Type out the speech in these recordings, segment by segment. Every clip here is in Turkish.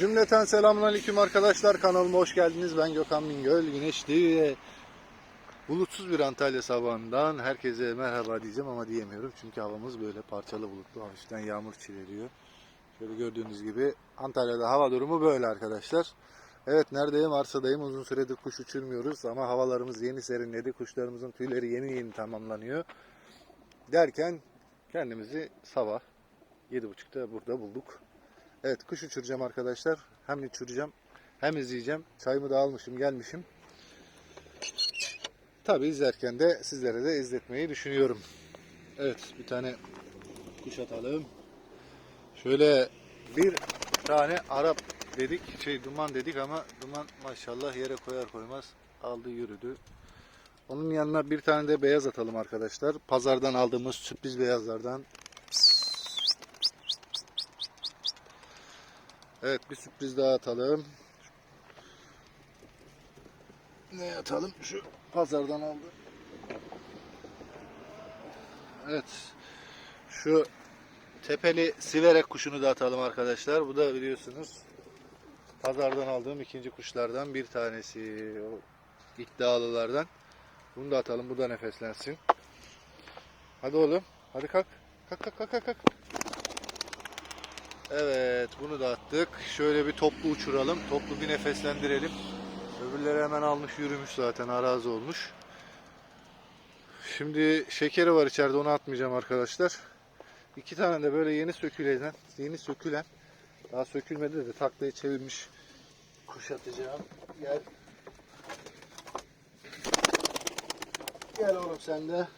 Cümleten selamünaleyküm arkadaşlar kanalıma hoş geldiniz. Ben Gökhan Bingöl. Güneşli ve bulutsuz bir Antalya sabahından herkese merhaba diyeceğim ama diyemiyorum. Çünkü havamız böyle parçalı bulutlu. Hafiften yağmur çileliyor. Şöyle gördüğünüz gibi Antalya'da hava durumu böyle arkadaşlar. Evet neredeyim? Arsadayım. Uzun süredir kuş uçurmuyoruz ama havalarımız yeni serinledi. Kuşlarımızın tüyleri yeni yeni tamamlanıyor. Derken kendimizi sabah 7.30'da burada bulduk. Evet kuş uçuracağım arkadaşlar. Hem uçuracağım hem izleyeceğim. Çayımı da almışım gelmişim. Tabi izlerken de sizlere de izletmeyi düşünüyorum. Evet bir tane kuş atalım. Şöyle bir tane Arap dedik. Şey duman dedik ama duman maşallah yere koyar koymaz aldı yürüdü. Onun yanına bir tane de beyaz atalım arkadaşlar. Pazardan aldığımız sürpriz beyazlardan. Evet bir sürpriz daha atalım. Ne atalım? Şu pazardan aldı. Evet. Şu tepeli siverek kuşunu da atalım arkadaşlar. Bu da biliyorsunuz pazardan aldığım ikinci kuşlardan bir tanesi. O iddialılardan. Bunu da atalım. Bu da nefeslensin. Hadi oğlum. Hadi kalk. Kalk kalk kalk kalk. Evet bunu da attık. Şöyle bir toplu uçuralım. Toplu bir nefeslendirelim. Öbürleri hemen almış yürümüş zaten arazi olmuş. Şimdi şekeri var içeride onu atmayacağım arkadaşlar. İki tane de böyle yeni sökülen, yeni sökülen daha sökülmedi de taklayı çevirmiş kuş atacağım. Gel. Gel oğlum sen de.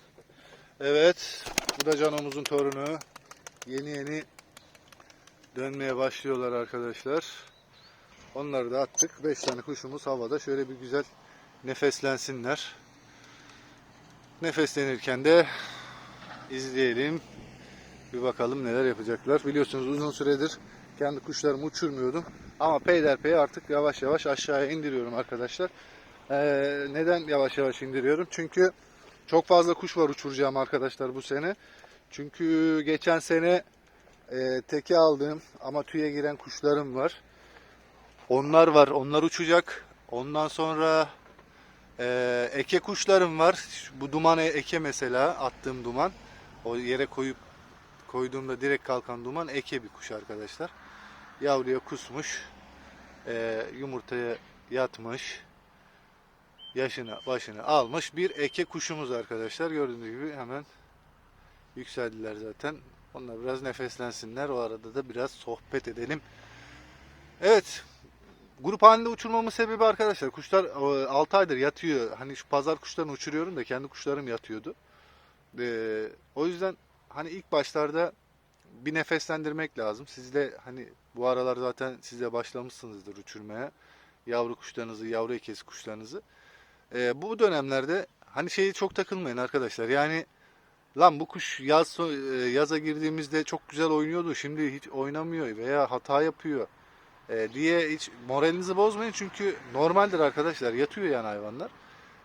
Evet. Bu da Canomuzun torunu. Yeni yeni dönmeye başlıyorlar arkadaşlar. Onları da attık. 5 tane kuşumuz havada. Şöyle bir güzel nefeslensinler. Nefeslenirken de izleyelim. Bir bakalım neler yapacaklar. Biliyorsunuz uzun süredir kendi kuşlarımı uçurmuyordum. Ama peyderpey artık yavaş yavaş aşağıya indiriyorum arkadaşlar. Ee, neden yavaş yavaş indiriyorum? Çünkü çok fazla kuş var uçuracağım arkadaşlar bu sene. Çünkü geçen sene e, teke aldığım ama tüye giren kuşlarım var. Onlar var. Onlar uçacak. Ondan sonra e, eke kuşlarım var. Bu duman e- eke mesela attığım duman. O yere koyup koyduğumda direkt kalkan duman eke bir kuş arkadaşlar. Yavruya kusmuş. E, yumurtaya yatmış. Yaşını başını almış bir eke kuşumuz arkadaşlar. Gördüğünüz gibi hemen yükseldiler zaten. Onlar biraz nefeslensinler. O arada da biraz sohbet edelim. Evet. Grup halinde uçurmamın sebebi arkadaşlar. Kuşlar 6 aydır yatıyor. Hani şu pazar kuşlarını uçuruyorum da kendi kuşlarım yatıyordu. Ee, o yüzden hani ilk başlarda bir nefeslendirmek lazım. Siz de hani bu aralar zaten siz de başlamışsınızdır uçurmaya. Yavru kuşlarınızı, yavru ekesi kuşlarınızı. Ee, bu dönemlerde hani şeyi çok takılmayın arkadaşlar. Yani Lan bu kuş yaz e, yaza girdiğimizde çok güzel oynuyordu. Şimdi hiç oynamıyor veya hata yapıyor e, diye hiç moralinizi bozmayın. Çünkü normaldir arkadaşlar. Yatıyor yani hayvanlar.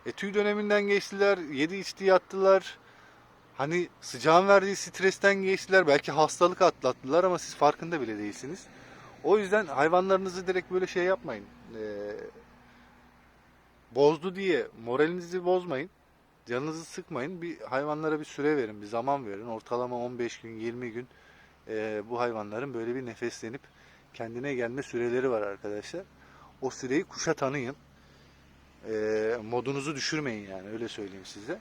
E, tüy döneminden geçtiler. Yedi içti yattılar. Hani sıcağın verdiği stresten geçtiler. Belki hastalık atlattılar ama siz farkında bile değilsiniz. O yüzden hayvanlarınızı direkt böyle şey yapmayın. E, bozdu diye moralinizi bozmayın. Canınızı sıkmayın. Bir hayvanlara bir süre verin, bir zaman verin. Ortalama 15 gün, 20 gün e, bu hayvanların böyle bir nefeslenip kendine gelme süreleri var arkadaşlar. O süreyi kuşa tanıyın. E, modunuzu düşürmeyin yani öyle söyleyeyim size.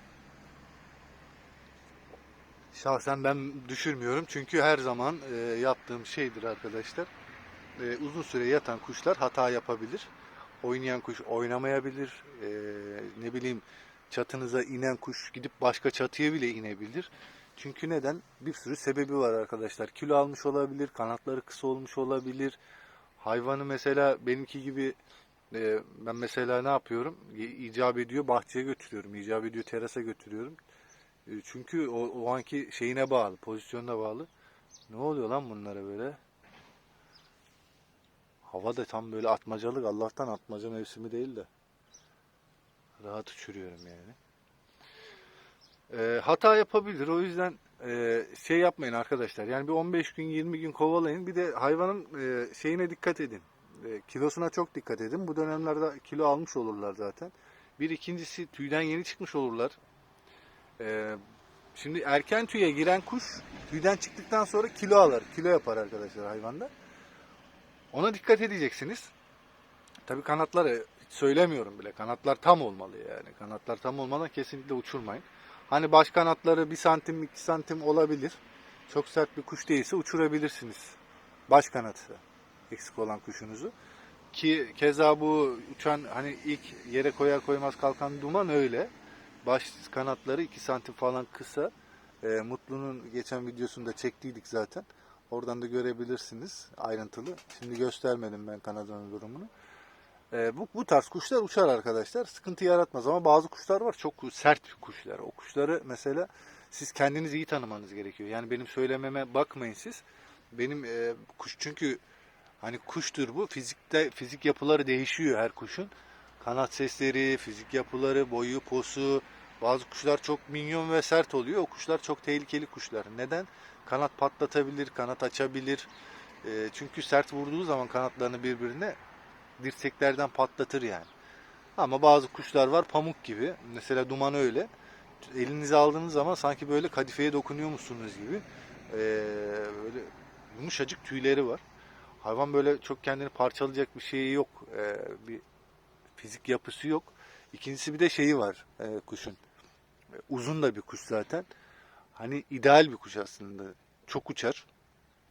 Şahsen ben düşürmüyorum çünkü her zaman e, yaptığım şeydir arkadaşlar. E, uzun süre yatan kuşlar hata yapabilir. Oynayan kuş oynamayabilir. E, ne bileyim çatınıza inen kuş gidip başka çatıya bile inebilir. Çünkü neden? Bir sürü sebebi var arkadaşlar. Kilo almış olabilir, kanatları kısa olmuş olabilir. Hayvanı mesela benimki gibi e, ben mesela ne yapıyorum? İcap ediyor bahçeye götürüyorum. İcap ediyor terasa götürüyorum. E, çünkü o, o anki şeyine bağlı, pozisyonuna bağlı. Ne oluyor lan bunlara böyle? Hava da tam böyle atmacalık. Allah'tan atmaca mevsimi değil de. Rahat uçuruyorum yani. Ee, hata yapabilir. O yüzden e, şey yapmayın arkadaşlar. Yani bir 15 gün 20 gün kovalayın. Bir de hayvanın e, şeyine dikkat edin. E, kilosuna çok dikkat edin. Bu dönemlerde kilo almış olurlar zaten. Bir ikincisi tüyden yeni çıkmış olurlar. E, şimdi erken tüye giren kuş tüyden çıktıktan sonra kilo alır. Kilo yapar arkadaşlar hayvanda. Ona dikkat edeceksiniz. Tabii kanatları söylemiyorum bile. Kanatlar tam olmalı yani. Kanatlar tam olmadan kesinlikle uçurmayın. Hani baş kanatları 1 santim 2 santim olabilir. Çok sert bir kuş değilse uçurabilirsiniz. Baş kanatı eksik olan kuşunuzu. Ki keza bu uçan hani ilk yere koyar koymaz kalkan duman öyle. Baş kanatları 2 santim falan kısa. E, Mutlu'nun geçen videosunda çektiydik zaten. Oradan da görebilirsiniz ayrıntılı. Şimdi göstermedim ben kanadının durumunu. E, bu, bu tarz kuşlar uçar arkadaşlar. Sıkıntı yaratmaz ama bazı kuşlar var çok sert kuşlar. O kuşları mesela siz kendiniz iyi tanımanız gerekiyor. Yani benim söylememe bakmayın siz. Benim e, kuş çünkü hani kuştur bu. Fizikte fizik yapıları değişiyor her kuşun. Kanat sesleri, fizik yapıları, boyu, posu. Bazı kuşlar çok minyon ve sert oluyor. O kuşlar çok tehlikeli kuşlar. Neden? Kanat patlatabilir, kanat açabilir. E, çünkü sert vurduğu zaman kanatlarını birbirine dirseklerden patlatır yani. Ama bazı kuşlar var pamuk gibi. Mesela duman öyle. Elinize aldığınız zaman sanki böyle kadifeye dokunuyormuşsunuz gibi. Ee, böyle yumuşacık tüyleri var. Hayvan böyle çok kendini parçalayacak bir şeyi yok. Ee, bir fizik yapısı yok. İkincisi bir de şeyi var e, kuşun. Uzun da bir kuş zaten. Hani ideal bir kuş aslında. Çok uçar.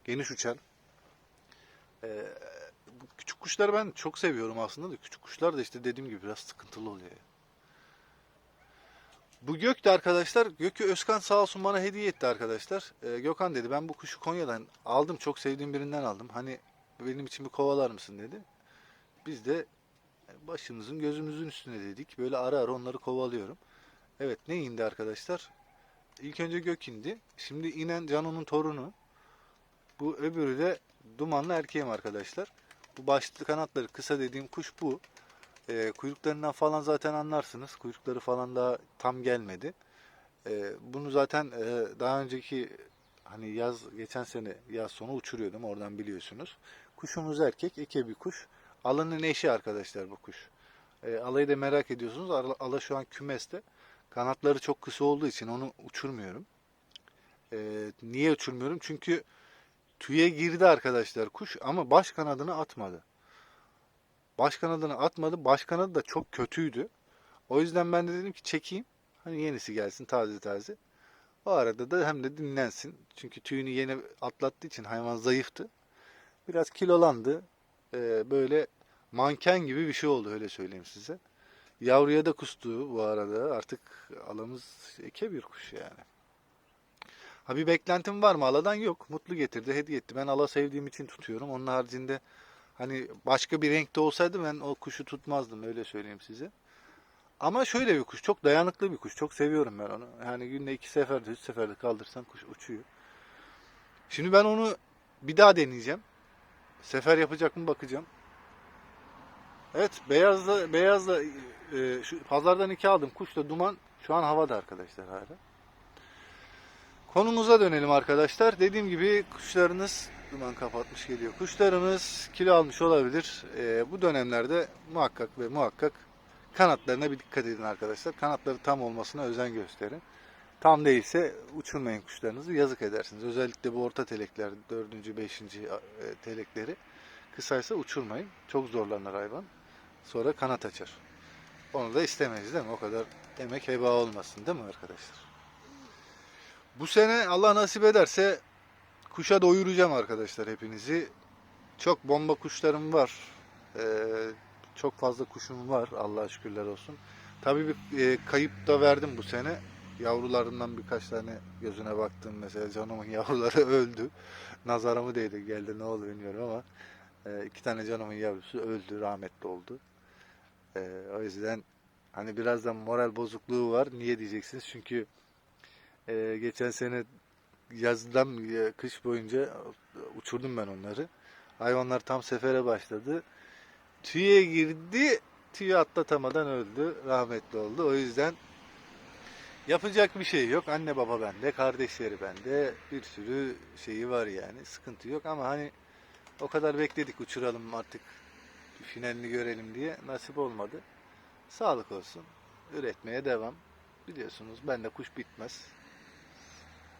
Geniş uçar. Ee, küçük kuşları ben çok seviyorum aslında da küçük kuşlar da işte dediğim gibi biraz sıkıntılı oluyor. Bu gök de arkadaşlar Gökü Özkan sağ olsun bana hediye etti arkadaşlar. Ee, Gökhan dedi ben bu kuşu Konya'dan aldım çok sevdiğim birinden aldım. Hani benim için bir kovalar mısın dedi. Biz de başımızın gözümüzün üstüne dedik. Böyle ara ara onları kovalıyorum. Evet ne indi arkadaşlar? İlk önce gök indi. Şimdi inen Cano'nun torunu. Bu öbürü de dumanlı erkeğim arkadaşlar. Bu başlı kanatları kısa dediğim kuş bu. E, kuyruklarından falan zaten anlarsınız. Kuyrukları falan daha tam gelmedi. E, bunu zaten e, daha önceki hani yaz geçen sene yaz sonu uçuruyordum oradan biliyorsunuz. Kuşumuz erkek, eke bir kuş. Alanın eşi arkadaşlar bu kuş. E, alayı da merak ediyorsunuz. Ala, ala şu an kümeste. Kanatları çok kısa olduğu için onu uçurmuyorum. E, niye uçurmuyorum? Çünkü tüye girdi arkadaşlar kuş ama baş kanadını atmadı. Baş kanadını atmadı. Baş kanadı da çok kötüydü. O yüzden ben de dedim ki çekeyim. Hani yenisi gelsin taze taze. O arada da hem de dinlensin. Çünkü tüyünü yeni atlattığı için hayvan zayıftı. Biraz kilolandı. Ee, böyle manken gibi bir şey oldu öyle söyleyeyim size. Yavruya da kustu bu arada. Artık alamız eke bir kuş yani. Ha bir beklentim var mı? Aladan yok. Mutlu getirdi, hediye etti. Ben ala sevdiğim için tutuyorum. Onun haricinde hani başka bir renkte olsaydı ben o kuşu tutmazdım öyle söyleyeyim size. Ama şöyle bir kuş. Çok dayanıklı bir kuş. Çok seviyorum ben onu. Yani günde iki seferde, üç seferde kaldırsan kuş uçuyor. Şimdi ben onu bir daha deneyeceğim. Sefer yapacak mı bakacağım. Evet beyazla beyazla e, şu pazardan iki aldım. Kuş da duman şu an havada arkadaşlar hala. Konumuza dönelim arkadaşlar. Dediğim gibi kuşlarınız duman kapatmış geliyor. Kuşlarımız kilo almış olabilir. Ee, bu dönemlerde muhakkak ve muhakkak kanatlarına bir dikkat edin arkadaşlar. Kanatları tam olmasına özen gösterin. Tam değilse uçurmayın kuşlarınızı. Yazık edersiniz. Özellikle bu orta telekler, dördüncü, beşinci e, telekleri kısaysa uçurmayın. Çok zorlanır hayvan. Sonra kanat açar. Onu da istemeyiz değil mi? O kadar emek heba olmasın değil mi arkadaşlar? Bu sene Allah nasip ederse kuşa doyuracağım arkadaşlar hepinizi. Çok bomba kuşlarım var. Ee, çok fazla kuşum var Allah'a şükürler olsun. Tabii bir e, kayıp da verdim bu sene. Yavrularından birkaç tane gözüne baktım mesela canımın yavruları öldü. Nazara mı değdi geldi ne oldu bilmiyorum ama e, iki tane canımın yavrusu öldü rahmetli oldu. E, o yüzden hani birazdan moral bozukluğu var. Niye diyeceksiniz? Çünkü ee, geçen sene yazdan e, kış boyunca uçurdum ben onları. Hayvanlar tam sefere başladı. Tüye girdi, tüyü atlatamadan öldü, rahmetli oldu. O yüzden yapacak bir şey yok. Anne baba bende, kardeşleri bende, bir sürü şeyi var yani. Sıkıntı yok ama hani o kadar bekledik uçuralım artık finalini görelim diye nasip olmadı. Sağlık olsun. Üretmeye devam. Biliyorsunuz bende kuş bitmez.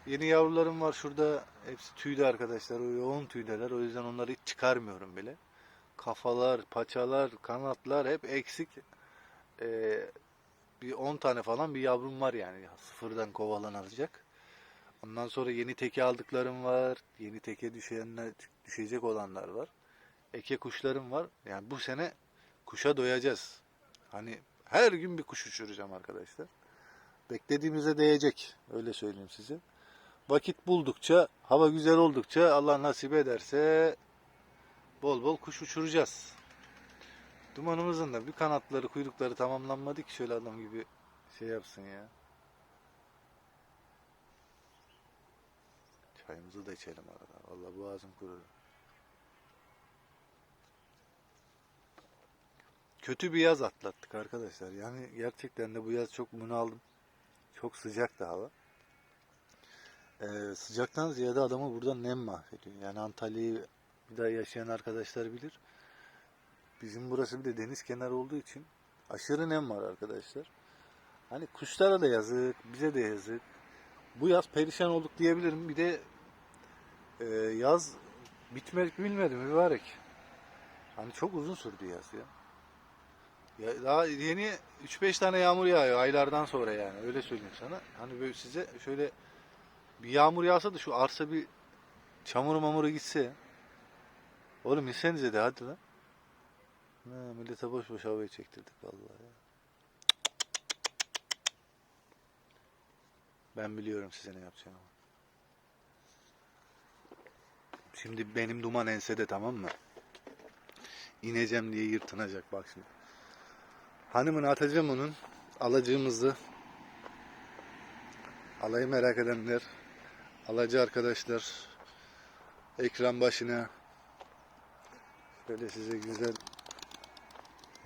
Yeni yavrularım var şurada. Hepsi tüylü arkadaşlar. O yoğun tüydeler. O yüzden onları hiç çıkarmıyorum bile. Kafalar, paçalar, kanatlar hep eksik. Ee, bir 10 tane falan bir yavrum var yani. Sıfırdan kovalanacak. Ondan sonra yeni teke aldıklarım var. Yeni teke düşenler, düşecek olanlar var. Eke kuşlarım var. Yani bu sene kuşa doyacağız. Hani her gün bir kuş uçuracağım arkadaşlar. Beklediğimize değecek. Öyle söyleyeyim size. Vakit buldukça, hava güzel oldukça Allah nasip ederse bol bol kuş uçuracağız. Dumanımızın da bir kanatları, kuyrukları tamamlanmadı ki şöyle adam gibi şey yapsın ya. Çayımızı da içelim arada. Vallahi boğazım kurudu. Kötü bir yaz atlattık arkadaşlar. Yani gerçekten de bu yaz çok bunaldım. Çok sıcaktı hava. Ee, sıcaktan ziyade adamı burada nem mahvediyor. Yani Antalya'yı bir daha yaşayan arkadaşlar bilir. Bizim burası bir de deniz kenarı olduğu için aşırı nem var arkadaşlar. Hani kuşlara da yazık, bize de yazık. Bu yaz perişan olduk diyebilirim. Bir de e, yaz bitmek bilmedi mübarek. Hani çok uzun sürdü yaz ya. Ya daha yeni 3-5 tane yağmur yağıyor aylardan sonra yani öyle söyleyeyim sana. Hani böyle size şöyle bir yağmur yağsa da şu arsa bir çamur mamuru gitse. Oğlum insenize de hadi lan. Ha, millete boş boş havayı çektirdik vallahi ya. Ben biliyorum size ne yapacağımı. Şimdi benim duman ensede tamam mı? İneceğim diye yırtınacak bak şimdi. Hanımını atacağım onun. Alacağımızı. Alayı merak edenler. Alacı arkadaşlar. Ekran başına. Şöyle size güzel.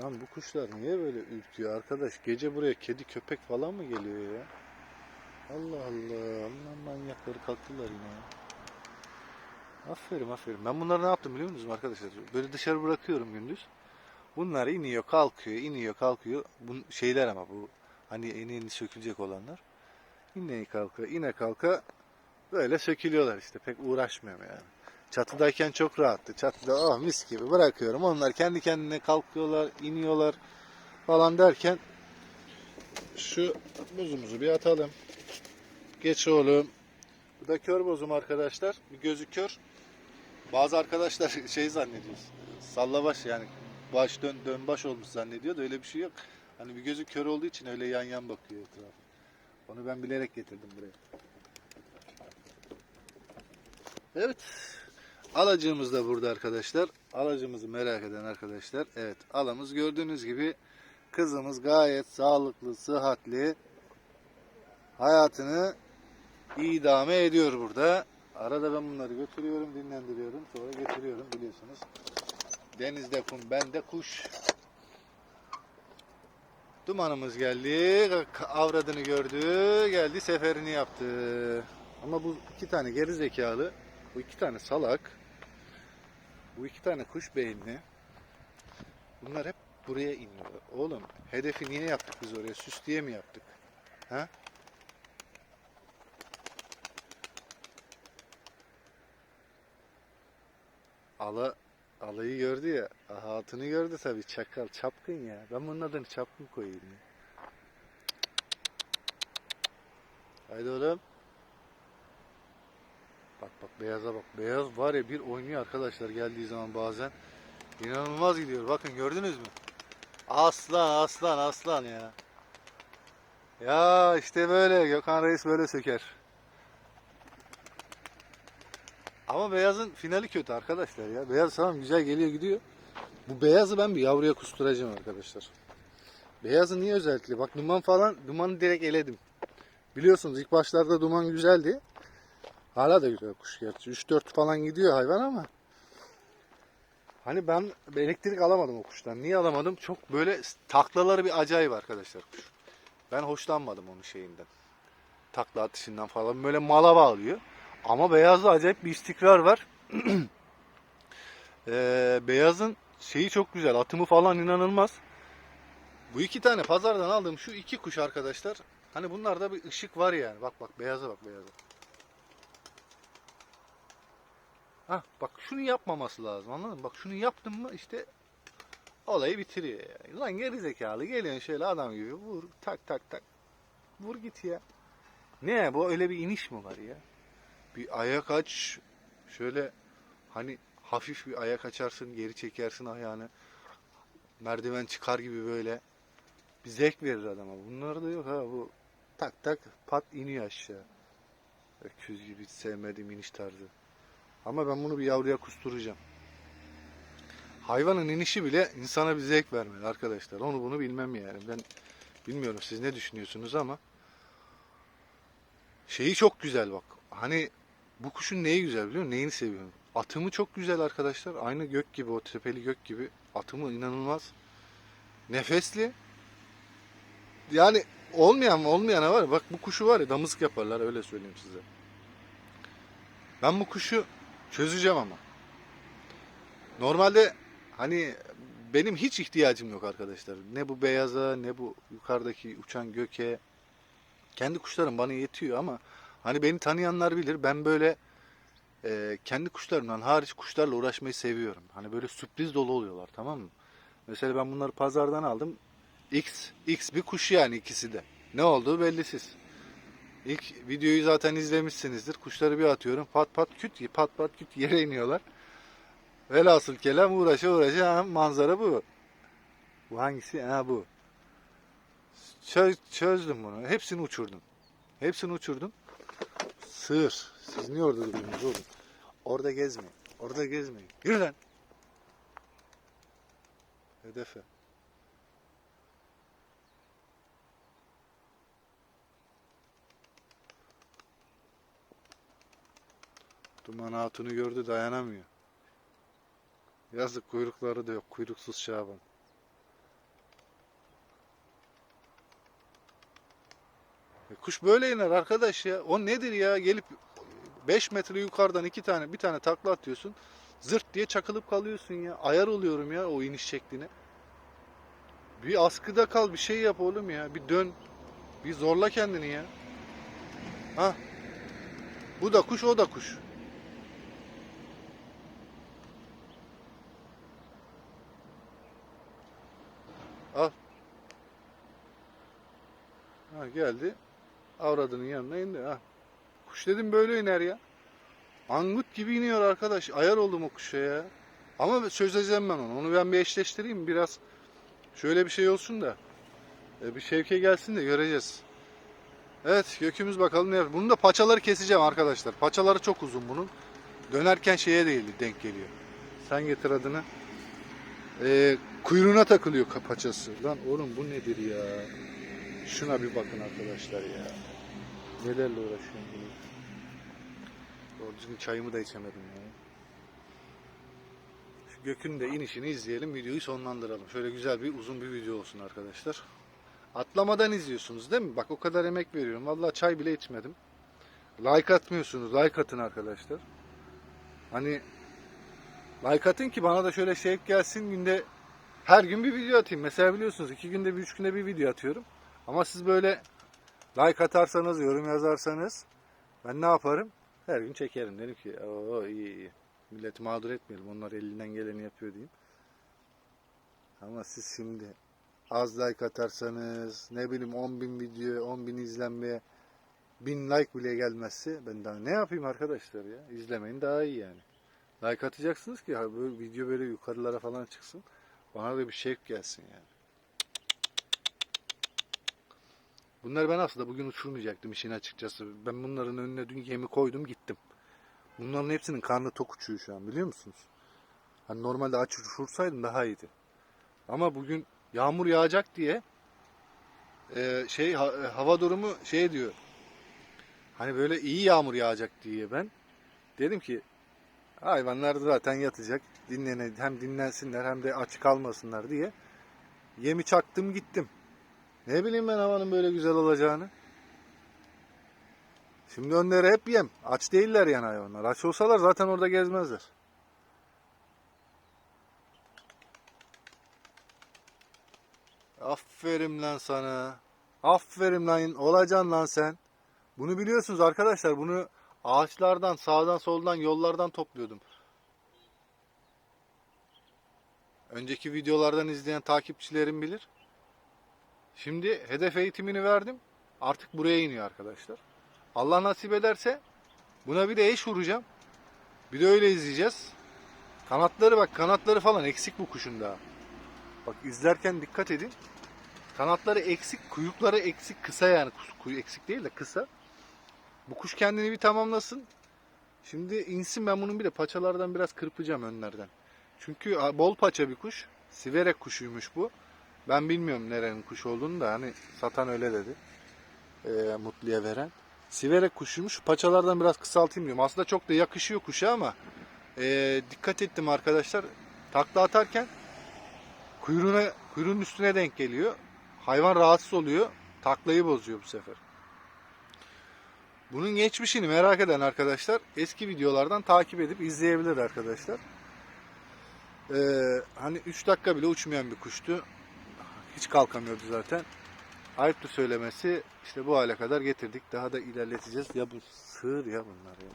Lan bu kuşlar niye böyle ürküyor arkadaş? Gece buraya kedi köpek falan mı geliyor ya? Allah Allah. Allah manyakları kalktılar yine ya. Aferin aferin. Ben bunları ne yaptım biliyor musunuz arkadaşlar? Böyle dışarı bırakıyorum gündüz. Bunlar iniyor kalkıyor iniyor kalkıyor. Bu şeyler ama bu hani yeni yeni sökülecek olanlar. İne kalka ine kalka böyle sökülüyorlar işte pek uğraşmıyorum yani. Çatıdayken çok rahattı. Çatıda oh mis gibi bırakıyorum. Onlar kendi kendine kalkıyorlar, iniyorlar falan derken şu buzumuzu bir atalım. Geç oğlum. Bu da kör bozum arkadaşlar. Bir gözü kör. Bazı arkadaşlar şey zannediyor. Sallabaş yani baş dön dön baş olmuş zannediyor da öyle bir şey yok. Hani bir gözü kör olduğu için öyle yan yan bakıyor etrafa. Onu ben bilerek getirdim buraya. Evet. Alacığımız da burada arkadaşlar. Alacımızı merak eden arkadaşlar. Evet alamız gördüğünüz gibi kızımız gayet sağlıklı, sıhhatli hayatını idame ediyor burada. Arada ben bunları götürüyorum, dinlendiriyorum. Sonra getiriyorum biliyorsunuz. Denizde kum, bende kuş. Dumanımız geldi. Avradını gördü. Geldi seferini yaptı. Ama bu iki tane geri zekalı. Bu iki tane salak. Bu iki tane kuş beyinli. Bunlar hep buraya iniyor. Oğlum hedefi niye yaptık biz oraya? Süs diye mi yaptık? Ha? Ala alayı gördü ya. Hatunu gördü tabii çakal çapkın ya. Ben bunun adını çapkın koyayım ya. Haydi oğlum. Bak bak beyaza bak. Beyaz var ya bir oynuyor arkadaşlar geldiği zaman bazen. İnanılmaz gidiyor. Bakın gördünüz mü? Aslan aslan aslan ya. Ya işte böyle Gökhan Reis böyle söker. Ama beyazın finali kötü arkadaşlar ya. Beyaz tamam güzel geliyor gidiyor. Bu beyazı ben bir yavruya kusturacağım arkadaşlar. Beyazı niye özellikle? Bak duman falan, dumanı direkt eledim. Biliyorsunuz ilk başlarda duman güzeldi. Hala da güzel kuş gerçi. 3-4 falan gidiyor hayvan ama. Hani ben elektrik alamadım o kuştan. Niye alamadım? Çok böyle taklaları bir acayip arkadaşlar kuş. Ben hoşlanmadım onun şeyinden. Takla atışından falan. Böyle mala bağlıyor. Ama beyazda acayip bir istikrar var. Ee, beyazın şeyi çok güzel. Atımı falan inanılmaz. Bu iki tane pazardan aldığım şu iki kuş arkadaşlar. Hani bunlarda bir ışık var yani. Bak bak beyaza bak beyaza. Hah bak şunu yapmaması lazım anladın mı? Bak şunu yaptın mı işte olayı bitiriyor yani. Lan geri zekalı geliyorsun şöyle adam gibi vur tak tak tak. Vur git ya. Ne bu öyle bir iniş mi var ya? Bir ayak aç şöyle hani hafif bir ayak açarsın geri çekersin ayağını. Merdiven çıkar gibi böyle bir zevk verir adama. Bunlar da yok ha bu tak tak pat iniyor aşağı. Öküz gibi sevmediğim iniş tarzı. Ama ben bunu bir yavruya kusturacağım. Hayvanın inişi bile insana bir zevk vermeli arkadaşlar. Onu bunu bilmem yani. Ben bilmiyorum siz ne düşünüyorsunuz ama şeyi çok güzel bak. Hani bu kuşun neyi güzel biliyor musun? Neyini seviyorum? Atımı çok güzel arkadaşlar. Aynı gök gibi o tepeli gök gibi. Atımı inanılmaz. Nefesli. Yani olmayan olmayana var. Bak bu kuşu var ya damızlık yaparlar öyle söyleyeyim size. Ben bu kuşu çözeceğim ama. Normalde hani benim hiç ihtiyacım yok arkadaşlar. Ne bu beyaza ne bu yukarıdaki uçan göke. Kendi kuşlarım bana yetiyor ama hani beni tanıyanlar bilir. Ben böyle e, kendi kuşlarımdan hariç kuşlarla uğraşmayı seviyorum. Hani böyle sürpriz dolu oluyorlar tamam mı? Mesela ben bunları pazardan aldım. X, X bir kuş yani ikisi de. Ne olduğu bellisiz. İlk videoyu zaten izlemişsinizdir. Kuşları bir atıyorum. Pat pat küt pat pat küt yere iniyorlar. Velhasıl kelam uğraşa uğraşa manzara bu. Bu hangisi? Ha bu. Çöz, çözdüm bunu. Hepsini uçurdum. Hepsini uçurdum. Sığır. Siz niye orada duruyorsunuz oğlum? Orada gezmeyin. Orada gezmeyin. Yürü lan. Hedefe. Duman hatunu gördü dayanamıyor. Yazık kuyrukları da yok. Kuyruksuz Şaban. E, kuş böyle iner arkadaş ya. O nedir ya? Gelip 5 metre yukarıdan iki tane bir tane takla atıyorsun. Zırt diye çakılıp kalıyorsun ya. Ayar oluyorum ya o iniş şekline. Bir askıda kal bir şey yap oğlum ya. Bir dön. Bir zorla kendini ya. Ha. Bu da kuş o da kuş. Ha geldi. Avradının yanına indi. Ha. Kuş dedim böyle iner ya. Angut gibi iniyor arkadaş. Ayar oldum o kuşa ya. Ama çözeceğim ben onu. Onu ben bir eşleştireyim biraz. Şöyle bir şey olsun da. e, bir şevke gelsin de göreceğiz. Evet gökümüz bakalım ne yapıyor. Bunun da paçaları keseceğim arkadaşlar. Paçaları çok uzun bunun. Dönerken şeye değil denk geliyor. Sen getir adını. Ee, kuyruğuna takılıyor paçası. Lan oğlum bu nedir ya? Şuna bir bakın arkadaşlar ya. Nelerle uğraşıyorum bunu. Doğru çayımı da içemedim ya. Şu gökün de inişini izleyelim. Videoyu sonlandıralım. Şöyle güzel bir uzun bir video olsun arkadaşlar. Atlamadan izliyorsunuz değil mi? Bak o kadar emek veriyorum. Vallahi çay bile içmedim. Like atmıyorsunuz. Like atın arkadaşlar. Hani like atın ki bana da şöyle şevk gelsin günde her gün bir video atayım. Mesela biliyorsunuz iki günde bir üç günde bir video atıyorum. Ama siz böyle like atarsanız, yorum yazarsanız ben ne yaparım? Her gün çekerim. Derim ki o iyi iyi. Milleti mağdur etmeyelim. Onlar elinden geleni yapıyor diyeyim. Ama siz şimdi az like atarsanız ne bileyim 10 bin video 10 bin izlenmeye 1000 like bile gelmezse ben daha ne yapayım arkadaşlar ya izlemeyin daha iyi yani like atacaksınız ki ha, böyle video böyle yukarılara falan çıksın bana da bir şevk gelsin yani bunları ben aslında bugün uçurmayacaktım işin açıkçası ben bunların önüne dün yemi koydum gittim bunların hepsinin karnı tok uçuyor şu an biliyor musunuz hani normalde aç uçursaydım daha iyiydi ama bugün yağmur yağacak diye e, şey ha- e, hava durumu şey diyor. Hani böyle iyi yağmur yağacak diye ben dedim ki hayvanlar zaten yatacak. Dinlene hem dinlensinler hem de aç kalmasınlar diye yemi çaktım gittim. Ne bileyim ben havanın böyle güzel olacağını. Şimdi önleri hep yem. Aç değiller yani hayvanlar. Aç olsalar zaten orada gezmezler. Aferin lan sana. Aferin lan. Olacaksın lan sen. Bunu biliyorsunuz arkadaşlar. Bunu ağaçlardan, sağdan, soldan, yollardan topluyordum. Önceki videolardan izleyen takipçilerim bilir. Şimdi hedef eğitimini verdim. Artık buraya iniyor arkadaşlar. Allah nasip ederse buna bir de eş vuracağım. Bir de öyle izleyeceğiz. Kanatları bak kanatları falan eksik bu kuşun daha. Bak izlerken dikkat edin. Kanatları eksik, kuyrukları eksik, kısa yani. Kuyu eksik değil de kısa. Bu kuş kendini bir tamamlasın. Şimdi insin ben bunun bir de paçalardan biraz kırpacağım önlerden. Çünkü bol paça bir kuş. Siverek kuşuymuş bu. Ben bilmiyorum nerenin kuşu olduğunu da hani satan öyle dedi. Ee, mutluya veren. Siverek kuşuymuş. Paçalardan biraz kısaltayım diyorum. Aslında çok da yakışıyor kuşa ama ee, dikkat ettim arkadaşlar. Takla atarken kuyruğuna, kuyruğun üstüne denk geliyor. Hayvan rahatsız oluyor. Taklayı bozuyor bu sefer. Bunun geçmişini merak eden arkadaşlar eski videolardan takip edip izleyebilir arkadaşlar. Ee, hani 3 dakika bile uçmayan bir kuştu. Hiç kalkamıyordu zaten. Ayıptır söylemesi işte bu hale kadar getirdik. Daha da ilerleteceğiz. Ya bu sığır ya bunlar ya.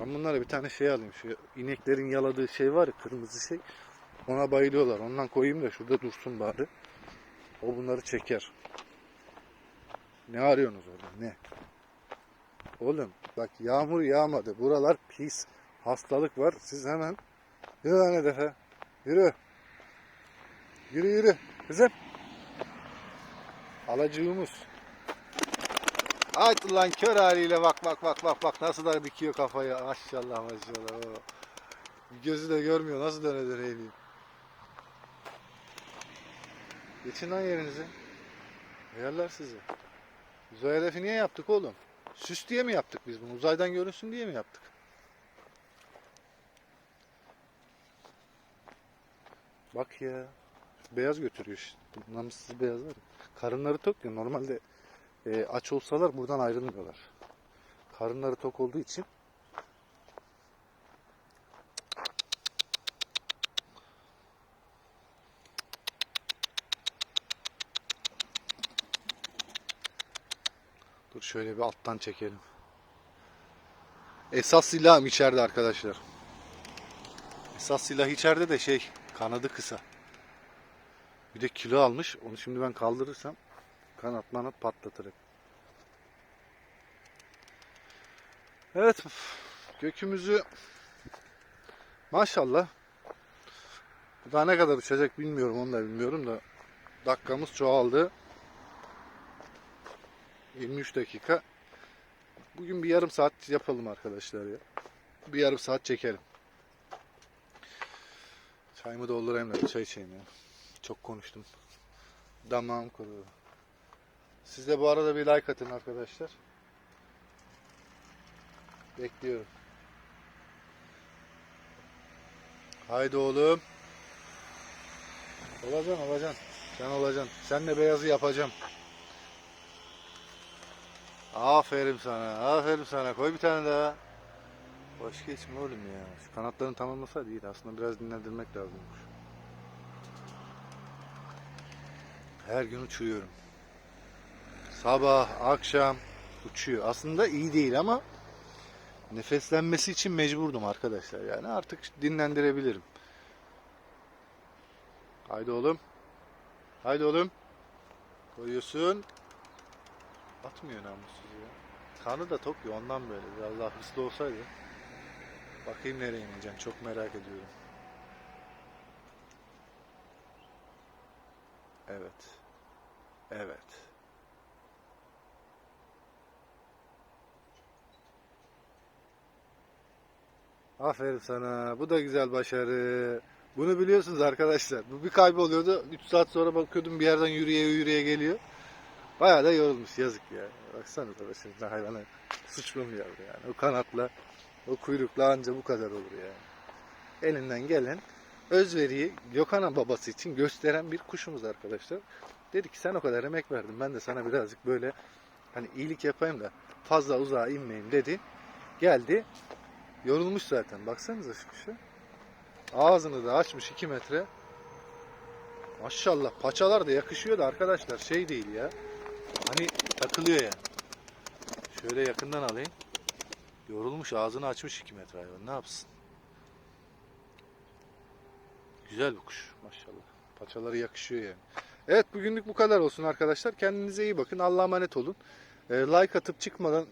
Ben bunlara bir tane şey alayım. Şu ineklerin yaladığı şey var ya kırmızı şey. Ona bayılıyorlar. Ondan koyayım da şurada dursun bari. O bunları çeker. Ne arıyorsunuz orada? Ne? Oğlum bak yağmur yağmadı. Buralar pis. Hastalık var. Siz hemen yürü lan hedefe. Yürü. Yürü yürü. Kızım. Alacığımız. Haydi lan kör haliyle bak bak bak bak bak nasıl da dikiyor kafayı. Maşallah maşallah. Oo. Gözü de görmüyor. Nasıl döne döne eğileyim. Geçin lan yerinize. Yerler sizi. Uzay hedefi niye yaptık oğlum? Süs diye mi yaptık biz bunu? Uzaydan görünsün diye mi yaptık? Bak ya. Beyaz götürüyor işte. Namussuz beyazlar. Karınları tok ya. Normalde e, aç olsalar buradan ayrılmıyorlar. Karınları tok olduğu için Dur şöyle bir alttan çekelim. Esas silahım içeride arkadaşlar. Esas silah içeride de şey kanadı kısa. Bir de kilo almış. Onu şimdi ben kaldırırsam kanat manat patlatırım. Evet. Gökümüzü maşallah daha ne kadar uçacak bilmiyorum onu da bilmiyorum da dakikamız çoğaldı. 23 dakika. Bugün bir yarım saat yapalım arkadaşlar ya. Bir yarım saat çekelim. Çayımı doldurayım da çay içeyim ya. Çok konuştum. Damağım kurudu. Siz de bu arada bir like atın arkadaşlar. Bekliyorum. Haydi oğlum. Olacaksın olacaksın. Sen olacaksın. Senle beyazı yapacağım. Aferin sana. Aferin sana. Koy bir tane daha. Boş geçme oğlum ya. Şu kanatlarını tamamlasaydı iyiydi. Aslında biraz dinlendirmek lazımmış. Her gün uçuruyorum. Sabah, akşam uçuyor. Aslında iyi değil ama nefeslenmesi için mecburdum arkadaşlar. Yani artık dinlendirebilirim. Haydi oğlum. Haydi oğlum. Koyuyorsun. Atmıyor namussuz ya. Kanı da tok ya ondan böyle. Biraz daha hırslı olsaydı. Bakayım nereye ineceğim. Çok merak ediyorum. Evet. Evet. Aferin sana. Bu da güzel başarı. Bunu biliyorsunuz arkadaşlar. Bu bir kayboluyordu. 3 saat sonra bakıyordum bir yerden yürüye yürüye geliyor. Bayağı da yorulmuş yazık ya. Baksana da şimdi hayvana suçlamıyor yani. O kanatla, o kuyrukla anca bu kadar olur yani. Elinden gelen özveriyi Gökhan'ın babası için gösteren bir kuşumuz arkadaşlar. Dedi ki sen o kadar emek verdin ben de sana birazcık böyle hani iyilik yapayım da fazla uzağa inmeyeyim dedi. Geldi. Yorulmuş zaten. Baksanıza şu kuşa. Ağzını da açmış 2 metre. Maşallah paçalar da yakışıyor da arkadaşlar şey değil ya. Hani takılıyor yani. Şöyle yakından alayım. Yorulmuş ağzını açmış 2 metre hayvan ne yapsın. Güzel bir kuş maşallah. Paçaları yakışıyor yani. Evet bugünlük bu kadar olsun arkadaşlar. Kendinize iyi bakın. Allah'a emanet olun. Ee, like atıp çıkmadan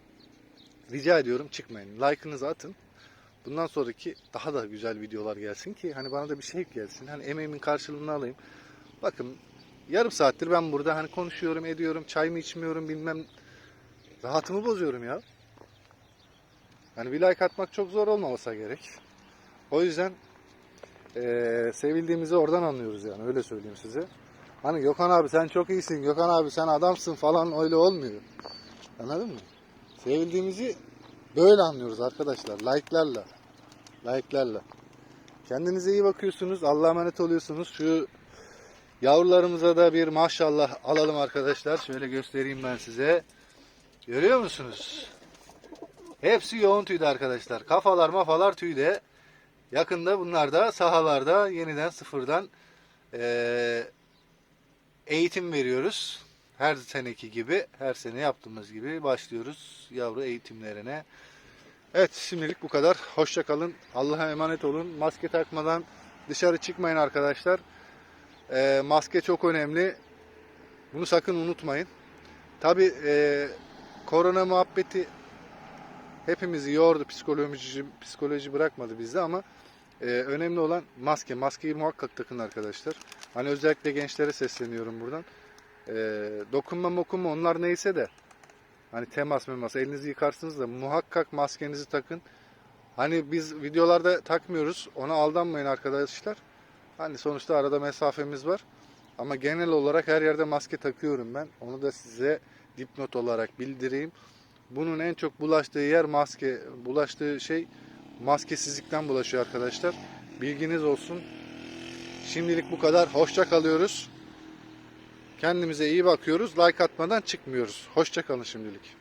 rica ediyorum çıkmayın. Like'ınızı atın. Bundan sonraki daha da güzel videolar gelsin ki hani bana da bir şey gelsin. Hani emeğimin karşılığını alayım. Bakın yarım saattir ben burada hani konuşuyorum ediyorum. Çay mı içmiyorum bilmem. Rahatımı bozuyorum ya. Hani bir like atmak çok zor olmaması gerek. O yüzden eee, sevildiğimizi oradan anlıyoruz yani öyle söyleyeyim size. Hani Gökhan abi sen çok iyisin, Gökhan abi sen adamsın falan öyle olmuyor. Anladın mı? Sevildiğimizi böyle anlıyoruz arkadaşlar. Like'larla. Like'larla. Kendinize iyi bakıyorsunuz. Allah'a emanet oluyorsunuz. Şu yavrularımıza da bir maşallah alalım arkadaşlar. Şöyle göstereyim ben size. Görüyor musunuz? Hepsi yoğun tüyde arkadaşlar. Kafalar mafalar tüyde. Yakında bunlar da sahalarda yeniden sıfırdan eee, eğitim veriyoruz. Her seneki gibi, her sene yaptığımız gibi başlıyoruz yavru eğitimlerine. Evet şimdilik bu kadar. Hoşça kalın. Allah'a emanet olun. Maske takmadan dışarı çıkmayın arkadaşlar. Eee, maske çok önemli. Bunu sakın unutmayın. Tabi korona muhabbeti hepimizi yordu. Psikoloji, psikoloji bırakmadı bizde ama e, önemli olan maske. Maskeyi muhakkak takın arkadaşlar. Hani özellikle gençlere sesleniyorum buradan. E, dokunma mokunma onlar neyse de hani temas memas elinizi yıkarsınız da muhakkak maskenizi takın. Hani biz videolarda takmıyoruz. Ona aldanmayın arkadaşlar. Hani sonuçta arada mesafemiz var. Ama genel olarak her yerde maske takıyorum ben. Onu da size dipnot olarak bildireyim. Bunun en çok bulaştığı yer maske. Bulaştığı şey maskesizlikten bulaşıyor arkadaşlar. Bilginiz olsun. Şimdilik bu kadar. Hoşça kalıyoruz. Kendimize iyi bakıyoruz. Like atmadan çıkmıyoruz. Hoşça kalın şimdilik.